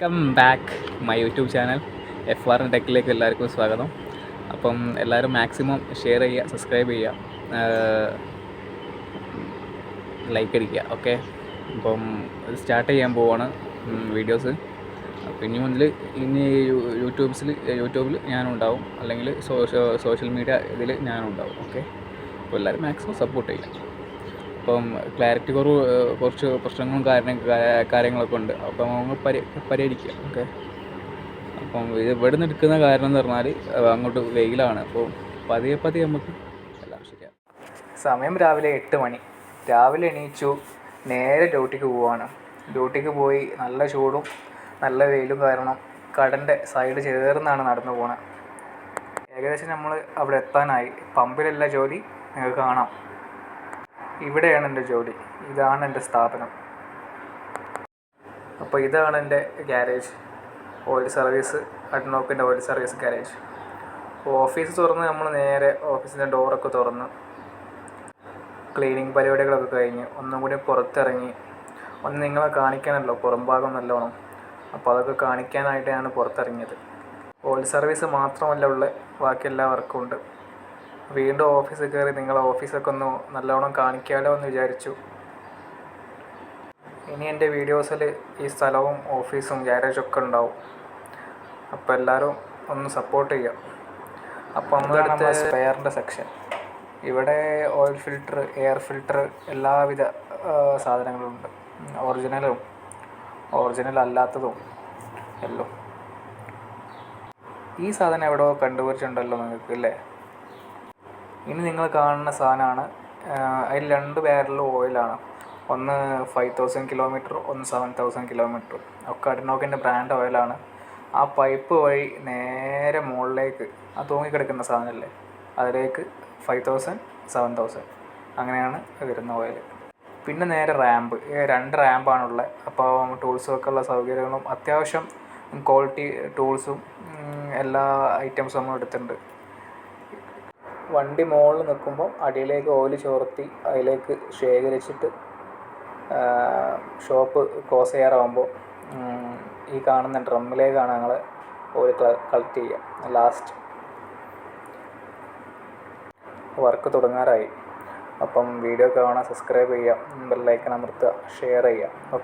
Welcome back my YouTube channel F R ടെക്കിലേക്ക് എല്ലാവർക്കും സ്വാഗതം. അപ്പം എല്ലാവരും മാക്സിമം ഷെയർ ചെയ്യുക സബ്സ്ക്രൈബ് ചെയ്യുക ലൈക്ക് അടിക്കുക ഓക്കെ അപ്പം സ്റ്റാർട്ട് ചെയ്യാൻ പോവാണ് വീഡിയോസ് അപ്പം ഇനി മുതൽ ഇനി യൂട്യൂബ്സിൽ യൂട്യൂബിൽ ഞാനുണ്ടാവും. അല്ലെങ്കിൽ സോഷ്യൽ മീഡിയ ഇതിൽ ഞാനുണ്ടാവും ഓക്കെ അപ്പോൾ എല്ലാവരും മാക്സിമം സപ്പോർട്ട് ചെയ്യുക. അപ്പം ക്ലാരിറ്റി കുറവ് കുറച്ച് പ്രശ്നങ്ങളും കാരണ കാര്യങ്ങളൊക്കെ ഉണ്ട്. അപ്പം നമ്മൾ പരി പരിഹരിക്കുക. ഓക്കെ അപ്പം ഇത് ഇവിടെ നിന്ന് എടുക്കുന്ന കാരണം എന്ന് പറഞ്ഞാൽ അങ്ങോട്ട് വെയിലാണ്. അപ്പോൾ പതിയെ പതിയെ നമുക്ക് എല്ലാം ശരിയാ സമയം രാവിലെ എട്ട് മണി. രാവിലെ എണീച്ചു നേരെ ഡ്യൂട്ടിക്ക് പോവാണ്. ഡ്യൂട്ടിക്ക് പോയി നല്ല ചൂടും നല്ല വെയിലും കാരണം കടന്റെ സൈഡ് ചേർന്നാണ് നടന്നു പോണത് ഏകദേശം നമ്മൾ അവിടെ എത്താനായി. പമ്പിലല്ല ജോലി നിങ്ങൾക്ക് കാണാം. ഇവിടെയാണ് എന്റെ ജോലി. ഇതാണ് എന്റെ സ്ഥാപനം. അപ്പോൾ ഇതാണ് എന്റെ ഗ്യാരേജ്. ഓയിൽ സർവീസ് അഡ്നോക്കിന്റെ ഓയിൽ സർവീസ് ഗ്യാരേജ്. ഓഫീസ് തുറന്ന് നമ്മൾ നേരെ ഓഫീസിന്റെ ഡോറൊക്കെ തുറന്ന് ക്ലീനിങ് പരിപാടികളൊക്കെ കഴിഞ്ഞ് ഒന്നും കൂടി പുറത്തിറങ്ങി ഒന്ന് നിങ്ങളെ കാണിക്കാനല്ലോ പുറംഭാഗം നല്ലോണം. അപ്പോൾ അതൊക്കെ കാണിക്കാനായിട്ടാണ് പുറത്തിറങ്ങിയത്. ഓയിൽ സർവീസ് മാത്രമല്ല ഉള്ള ബാക്കി എല്ലാ വർക്കും ഉണ്ട്. വീണ്ടും ഓഫീസിൽ കയറി നിങ്ങളെ ഓഫീസൊക്കെ ഒന്ന് നല്ലോണം കാണിക്കാമല്ലോ എന്ന് വിചാരിച്ചു. ഇനി എന്റെ വീഡിയോസിൽ ഈ സ്ഥലവും ഓഫീസും ഗ്യാരേജും ഒക്കെ ഉണ്ടാവും. അപ്പോൾ എല്ലാവരും ഒന്ന് സപ്പോർട്ട് ചെയ്യാം അപ്പോൾ നമ്മുടെ സ്പെയറിന്റെ സെക്ഷൻ ഇവിടെ ഓയിൽ ഫിൽട്ടർ എയർ ഫിൽട്ടർ എല്ലാവിധ സാധനങ്ങളും ഉണ്ട് ഒറിജിനലും ഒറിജിനൽ അല്ലാത്തതും എല്ലാം. ഈ സാധനം എവിടെ കണ്ടുപിടിച്ചിട്ടുണ്ടല്ലോ നിങ്ങൾക്ക് അല്ലേ ഇനി നിങ്ങൾ കാണുന്ന സാധനമാണ്. അതിൽ രണ്ട് ബാരൽ ഓയിലാണ് ഒന്ന് ഫൈവ് തൗസൻഡ് കിലോമീറ്റർ ഒന്ന് സെവൻ തൗസൻഡ് കിലോമീറ്റർ ഒക്കെ അടിനോക്കിന്റെ ബ്രാൻഡ് ഓയിലാണ് ആ പൈപ്പ് വഴി നേരെ മുകളിലേക്ക് ആ തൂങ്ങിക്കിടക്കുന്ന സാധനമല്ലേ? അതിലേക്ക് ഫൈവ് തൗസൻഡ് സെവൻ തൗസൻഡ് അങ്ങനെയാണ് വരുന്ന ഓയിൽ പിന്നെ നേരെ റാമ്പ് രണ്ട് റാമ്പാണുള്ളത് അപ്പോൾ ടൂൾസും ഒക്കെ ഉള്ള സൗകര്യങ്ങളും അത്യാവശ്യം ക്വാളിറ്റി ടൂൾസും എല്ലാ ഐറ്റംസും നമ്മൾ എടുത്തിട്ടുണ്ട്. വണ്ടി മുകളിൽ നിൽക്കുമ്പോൾ അടിയിലേക്ക് ഓയിൽ ചോർത്തി അതിലേക്ക് ശേഖരിച്ചിട്ട് ഷോപ്പ് ക്ലോസ് ചെയ്യാറാകുമ്പോൾ ഈ കാണുന്ന ഡ്രമ്മിലേക്കാണ് ഞങ്ങൾ ഓയിൽ കളക്ട് ചെയ്യുക. ലാസ്റ്റ്. വർക്ക് തുടങ്ങാറായി. അപ്പം വീഡിയോ കാണാൻ സബ്സ്ക്രൈബ് ചെയ്യുക ബെല്ലൈക്കൺ അമർത്തുക ഷെയർ ചെയ്യുക.